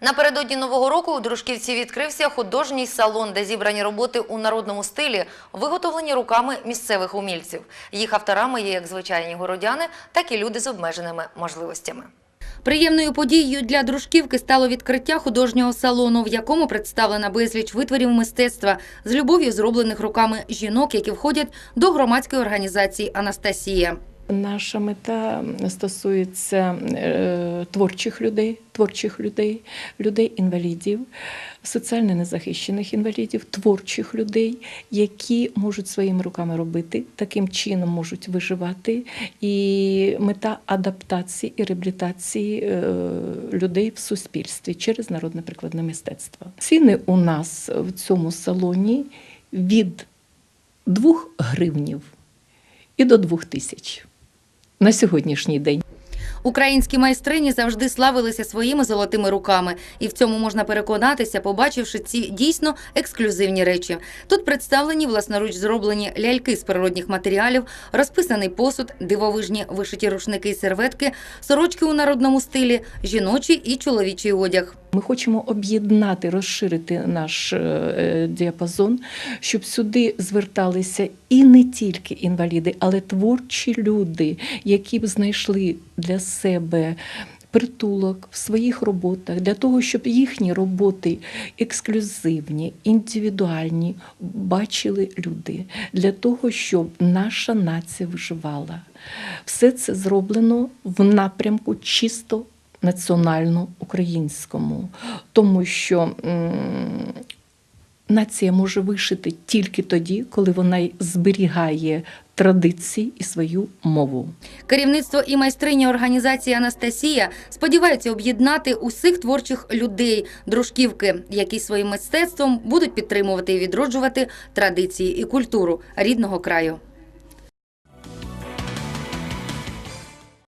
Напередодні нового року у Дружківці відкрився художній салон, де зібрані роботи у народному стилі, виготовлені руками місцевих умільців. Їх авторами є як звичайні городяни, так і люди з обмеженими можливостями. Приємною подією для дружківки стало відкриття художнього салону, в якому представлена безліч витворів мистецтва з любов'ю зроблених руками жінок, які входять до громадської організації Анастасія. Наша мета стосується е, творчих людей, творчих людей, людей-інвалідів, соціально незахищених інвалідів, творчих людей, які можуть своїми руками робити, таким чином можуть виживати. І мета адаптації і реабілітації е, людей в суспільстві через народне прикладне мистецтво. Ціни у нас в цьому салоні від 2 гривнів і до 2 тисяч на сьогоднішній день. Українські майстрині завжди славилися своїми золотими руками, і в цьому можна переконатися, побачивши ці дійсно ексклюзивні речі. Тут представлені власноруч зроблені ляльки з природних матеріалів, розписаний посуд, дивовижні вишиті рушники і серветки, сорочки у народному стилі, жіночий і чоловічий одяг. Ми хочемо об'єднати, розширити наш е, діапазон, щоб сюди зверталися і не тільки інваліди, але творчі люди, які б знайшли для себе. Притулок в своїх роботах для того, щоб їхні роботи ексклюзивні, індивідуальні бачили люди, для того, щоб наша нація виживала. Все це зроблено в напрямку чисто національно-українському, тому що нація може вишити тільки тоді, коли вона зберігає традиції і свою мову. Керівництво і майстриня організації Анастасія сподіваються об'єднати усіх творчих людей дружківки, які своїм мистецтвом будуть підтримувати і відроджувати традиції і культуру рідного краю.